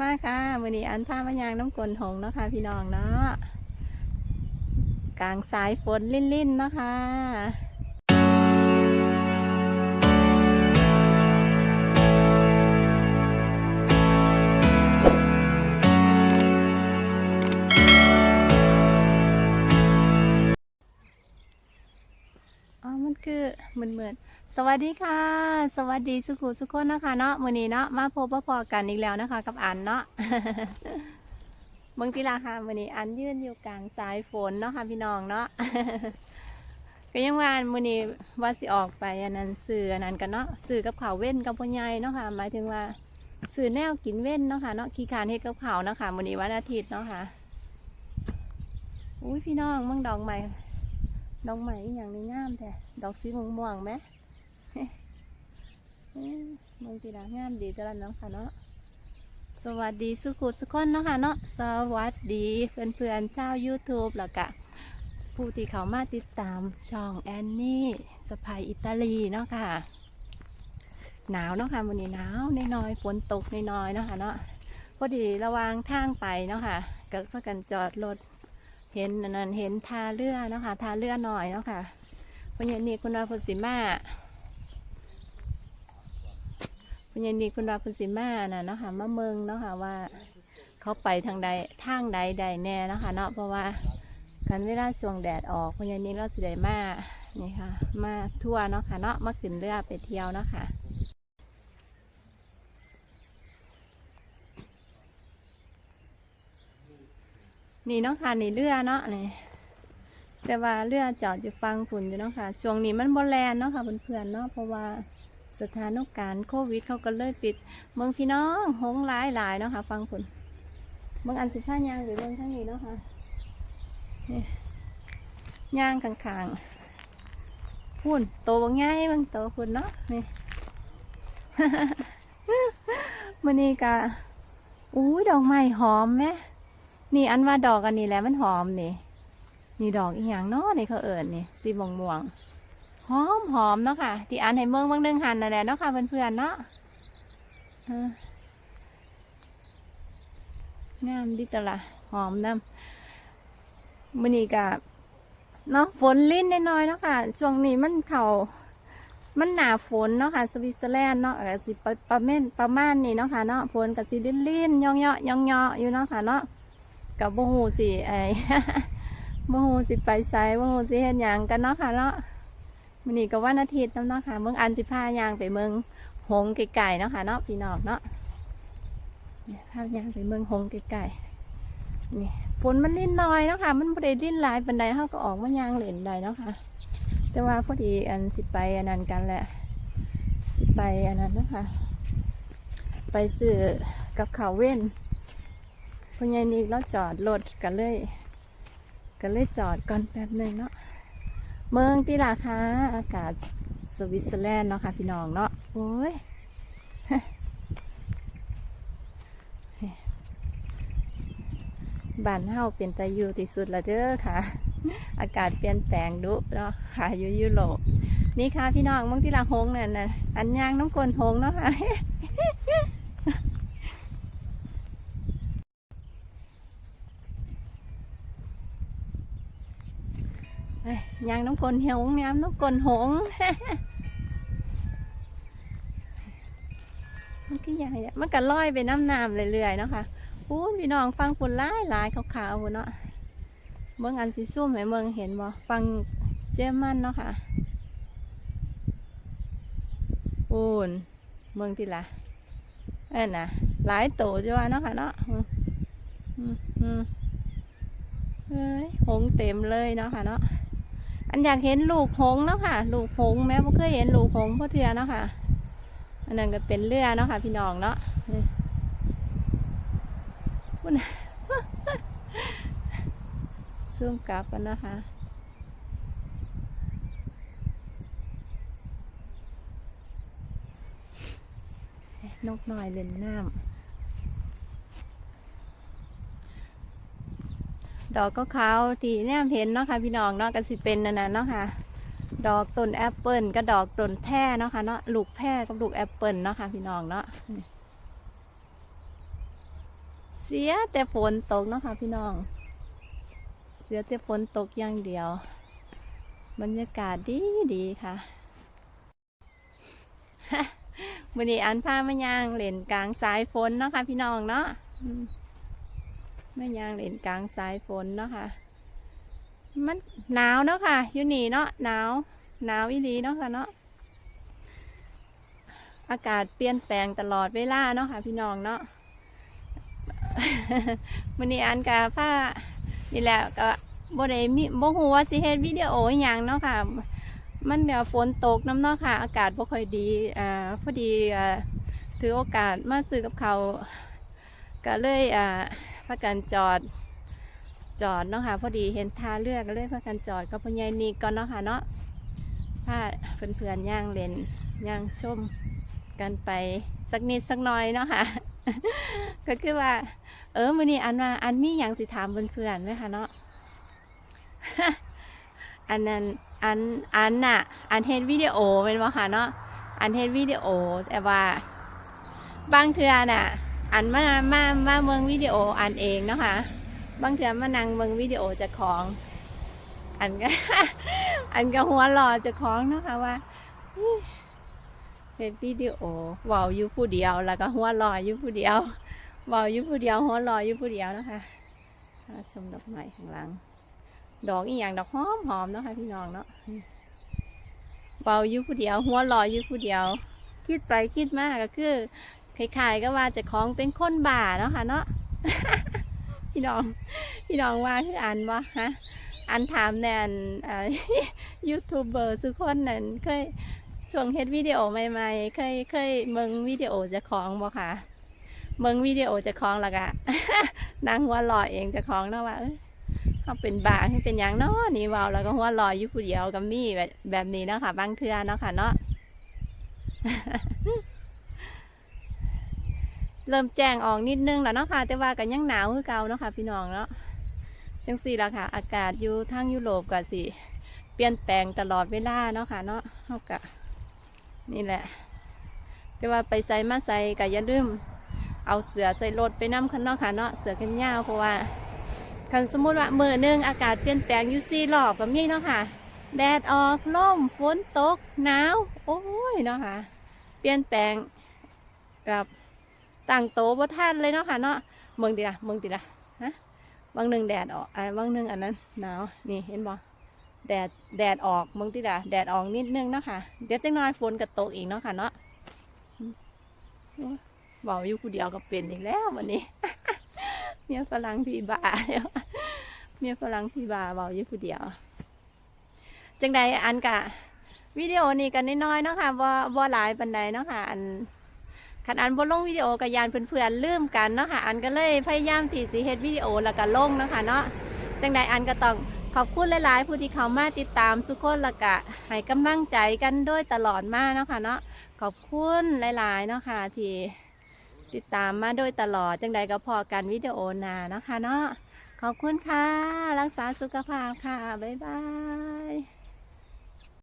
มาค่ะวันนี้อันท่ามะยางน้ำกลนหงเนาะค่ะพี่น้องเนาะกลางสายฝนลิ่นๆเนาะค่ะ เหมือนเหมือนสวัสดีค่ะ สวัสดีสุขุสุขคนนะคะเนาะมือนี้เนาะมาพบมาพอกันอีกแล้วนะคะ กับอันเนาะเมืองทีลาค่ะมือนี้อันยืนอยู่กลางสายฝนเนาะค่ะพี่น้องเนาะก็ยังว่ามือนี้ว่าสิออกไปอันนั้นสื่ออันนั้นกันเนาะสื่อกับข่าวเว้นกับพ่อใหญ่เนาะค่ะหมายถึงว่าสื่อแนวกินเว้นเนาะค่ะเนาะขี้ขานเฮ็ดกับข่าวเนาะค่ะมือนี้วันอาทิตย์เนาะค่ะอุ้ยพี่น้องมึงดอกใหม่ ดอกใหม่อย่างนี้งามแท้ดอกสีม่วงม่วงไหมมงทีลางามดีจังเนาะค่ะเนาะสวัสดีสุขุสุขคนเนาะค่ะเนาะสวัสดีเพื่อนๆชาว YouTube แล้วก็ผู้ที่เขามาติดตามช่องแอนนี่สไปอิตาลีเนาะค่ะ หนาวเนาะค่ะวันนี้หนาวน้อยๆฝนตกน้อยๆเนาะค่ะเนาะพอดีระวางทางไปเนาะค่ะก็พากันจอดรถ เห็นนนั้นเห็นทาเรือเนาะค่ะทาเรือหน่อยเนาะค่ะเพราะอย่านีคุณอาพุสิมาคุณยายนีคุณราพุสิมาน่ะเนาะค่ะมาเมืองเนาะค่ะว่า เขาไปทางใดทางใดใดแน่เนาะค่ะเนาะเพราะว่ากันเวลาช่วงแดดออกคุณยายนีเราสิได้มานี่ค่ะ มาทั่วเนาะค่ะเนาะมาขึ้นเรือไปเที่ยวเนาะค่ะ นี่เนาะค่ะนี่เรือเนาะนี่แต่ว่าเรือจอดอยู่ฟังฝุ่นอยู่เนาะค่ะช่วงนี้มันบแลนเนาะค่ะเพื่อนๆเนาะเพราะว่าสถานการณ์โควิดเขาก็เลยปิด เมืองพี่น้องหงหลายหลายๆเนาะค่ะฟังผลเมืองอันสิบห้ายางหรือเมืองทั้งนี้เนาะค่ะนี่ย่างข้างๆพุ่นโตบางง่ายบางโตคุณเนาะนี่มันนี่กะอุ้ยดอกไม้หอมไหม นี่อันว่าดอกอันนี้แหละมันหอมนี่ นี่ดอกอีหยังเนาะนี่เขาเอิญนี่สีม่วงม่วงหอมหอมเนาะค่ะ ที่อันให้เมืองบางเรื่องหันนั่นแหละเนาะค่ะเพื่อนๆเนาะงามดิตะละหอมน้ำมันนี่กับเนาะฝนลิ้นน้อยๆเนาะค่ะ ช่วงนี้มันเขามันหนาฝนเนาะค่ะสวิตเซอร์แลนด์เนาะก็สิประประมาณประมาณนี้เนาะค่ะเนาะฝนกับสิลิ้นลิ้นย่องเยาะย่องเยาะอยู่เนาะค่ะเนาะ กับโมหูสิไอ้โมหูสิไปไซโมหูสิเห็นอย่างกันเนาะค่ะเนาะมันนี่ก็วันอาทิตย์แล้วเนาะค่ะเมืองอันสิพายางไปเมืองหงส์ไก่ๆเนาะค่ะเนาะพี่น้องเนาะยพายางไปเมืองหงส์ไก่ๆนี่ฝนมันลิ้นน้อยเนาะค่ะ มันพอดีลิ้นหลายปันใดเขาก็ออกมายางเหล่นได้เนาะค่ะ แต่ว่าพอดีอันสิไปอันนั้นกันแหละ สิไปอันนั้นเนาะค่ะ ไปซื้อกับข้าวเว้น พญานี่เราจอดรถกันเลยกันเลยจอดก่อนแป๊บหนึ่งเนาะเมืองที่ราคาอากาศสวิตเซอร์แลนด์เนาะค่ะพี่น้องเนาะโอ้ยบ้านเฮาเป็นตาอยู่ที่สุดละเด้อค่ะ อากาศเปลี่ยนแปลงดุเนาะค่ะอยู่ยุโรปนี่ค่ะพี่น้องเมืองที่ลาหงนั่นนะอันยางน้ำกลนหงเนาะค่ะ เอ้ ยางน้ำกลนหงยางน้ำกลนหงมันก็ใหญ่อะมันก็ลอยไปน้ำน้ำเรื่อยๆเนาะค่ะพูนพี่น้องฟังฝุ่นลายลายขาวๆพุ่นเนาะเมืองอันสีส้มให้เมืองเห็นบ่ฟังเจมันเนาะค่ะปูนเมืองที่ละเอ้นนะหลายโตจ้าเนาะค่ะเนาะเอ้ยหงเต็มเลยเนาะค่ะเนาะ อันอยากเห็นลูกหงส์เนาะค่ะ ลูกหงแม้บ่เคยเห็นลูกหงพ่อเทือเนาะค่ะ อันนั้นก็เป็นเรือเนาะค่ะ พี่น้องเนาะนี่พุ่นซูมกลับกันนะคะนกน้อยเล่นน้ำ ดอกก็ขาวที่แนมเห็นเนาะค่ะพี่น้องเนาะก็สิเป็นนั่นน่ะเนาะค่ะ ดอกต้นแอปเปิลกับดอกต้นแพร่เนาะค่ะเนาะลูกแพร่กับลูกแอปเปิลเนาะค่ะพี่น้องเนาะเสียแต่ฝนตกเนาะค่ะพี่น้อง เสียแต่ฝนตกอย่างเดียว บรรยากาศดีดีค่ะวันนี้อันพามายางเล่นกลางสายฝนเนาะค่ะพี่น้องเนาะ อืมมาย่างเล่นกลางสายฝนเนาะค่ะ มันหนาวเนาะค่ะอยู่นี่เนาะหนาวหนาวอีหลีเนาะค่ะเนาะอากาศเปลี่ยนแปลงตลอดเวลาเนาะค่ะ พี่น้องเนาะวันนี้อันกาผ้านี่แหละก็บ่ได้มีบ่ฮู้ว่าสิเฮ็ดวิดีโออหยังเนาะค่ะ มันเดี๋ยวฝนตกน้ำเนาะค่ะ อากาศบ่ค่อยดีอ่าพอดีอ่าถือโอกาสมาซื้อกับเขาก็เลยอ่า พากันจอดจอดเนาะค่ะพอดีเห็นทาเรือกเลยพากันจอดกับพ่อใหญ่นี่ก่อนเนาะค่ะเนาะพาเพื่อนๆย่างเลนย่างชมกันไปสักนิดสักหน่อยเนาะค่ะก็คือว่า เออมื้อนี้อันว่าอันมีหยังสิถามเพื่อนๆไหมคะเนาะอันนั้นอันอันน่ะ อันเฮ็ดวิดีโอเป็นบ่ค่ะเนาะอันเฮ็ดวิดีโอแต่ว่า บางเทือน่ะ อันมามามาเมืองวิดีโออันเองเนาะค่ะบางเทื่อมานั่งเบิ่งวิดีโอจะของ อันก็อันก็หัวเรอจะของเนาะค่ะว่าเฮ็ดวิดีโอเว้าอยู่ผู้เดียว แล้วก็หัวเรออยู่ผู้เดียวเว้าอยู่ผู้เดียวหัวเรออยู่ผู้เดียวนะคะอ่าชมดอกไม้ข้างหลัง ดอกอีหยังดอกหอมหอมเนาะค่ะพี่น้องเนาะเว้าอยู่ผู้เดียว หัวเรออยู่ผู้เดียว คิดไปคิดมากก็คือ คล้ายๆก็ว่าจะของเป็นคนบ้าเนาะค่ะเนาะพี่น้องพี่น้องว่าคืออันวะฮะอันถามแนนอ่ายูทูบเบอร์ทุกคนนั่นเคยช่วงเฮ็ดวิดีโอใหม่ๆเคยเคยเมืองวิดีโอจะของบ่ค่ะเมืองวิดีโอจะของล้วก็นางหัวเรอเองจะของเนาะว่าเขาเป็นบ้าเขาเป็นหยังเนาะนี่ว้าแล้วก็หัวเรออยู่ผู้เดียวกับมีแบบแบบนี้เนาะค่ะบางเทือเนาะค่ะเนาะ เริ่มแจ้งออกนิดนึงแล้วเนาะค่ะ แต่ว่ากันยังหนาวคือเก่าเนาะค่ะ พี่น้องเนาะจังสี่ละค่ะ อากาศอยู่ทางยุโรปก็สิเปลี่ยนแปลงตลอดเวลาเนาะค่ะเนาะเฮากะนี่แหละ แต่ว่าไปใส่มาใส่ก็อย่าลืมเอาเสือใส่รถไปนำคันเนาะค่ะเนาะเสือกันยาวเพราะว่าคันสมมุติว่ามือหนึงอากาศเปลี่ยนแปลงอยู่สี่รอบก็มีเนาะค่ะ แดดออกลมฝนตกหนาว โอ้ยเนาะค่ะ เปลี่ยนแปลงแบบ ต่างโตบ่ทันเลยเนาะค่ะเนาะเมืองติละเมืองติละฮะบางหนึ่งแดดออกอ่าบางหนึ่งอันนั้นหนาวนี่เห็นบ่แดดแดดออกเมืองติละแดดออกนิดนึงเนาะค่ะเดี๋ยวจังน้อยฝนก็ตกอีกเนาะค่ะเนาะอืมโอ้ยเบาอยู่ผู้เดียวก็เป็นอีกแล้ววันนี้ เมียฝรั่งพี่บาแล้วเมียฝรั่งพี่บาเบาอยู่ผู้เดียว จังใดอันกะวิดีโอนี้กันน้อยๆเนาะค่ะบ่บ่หลายปันใดเนาะค่ะอัน คันอันบ่ลงวิดีโอกับยานเพื่อนๆลืมกันเนาะค่ะ อันก็เลยพยายามที่สิเฮ็ดวิดีโอแล้วก็ลงเนาะค่ะเนาะจังใดอันก็ต้องขอบคุณหลายๆ ผู้ที่เข้ามาติดตามสุกคนแล้วก็ให้กำลังใจกันโดยตลอดมาเนาะค่ะเนาะขอบคุณหลายๆเนาะค่ะที่ติดตามมาโดยตลอดจังใดก็พอกันวิดีโอหนาเนาะค่ะเนาะขอบคุณค่ะ รักษาสุขภาพค่ะ บ๊ายบาย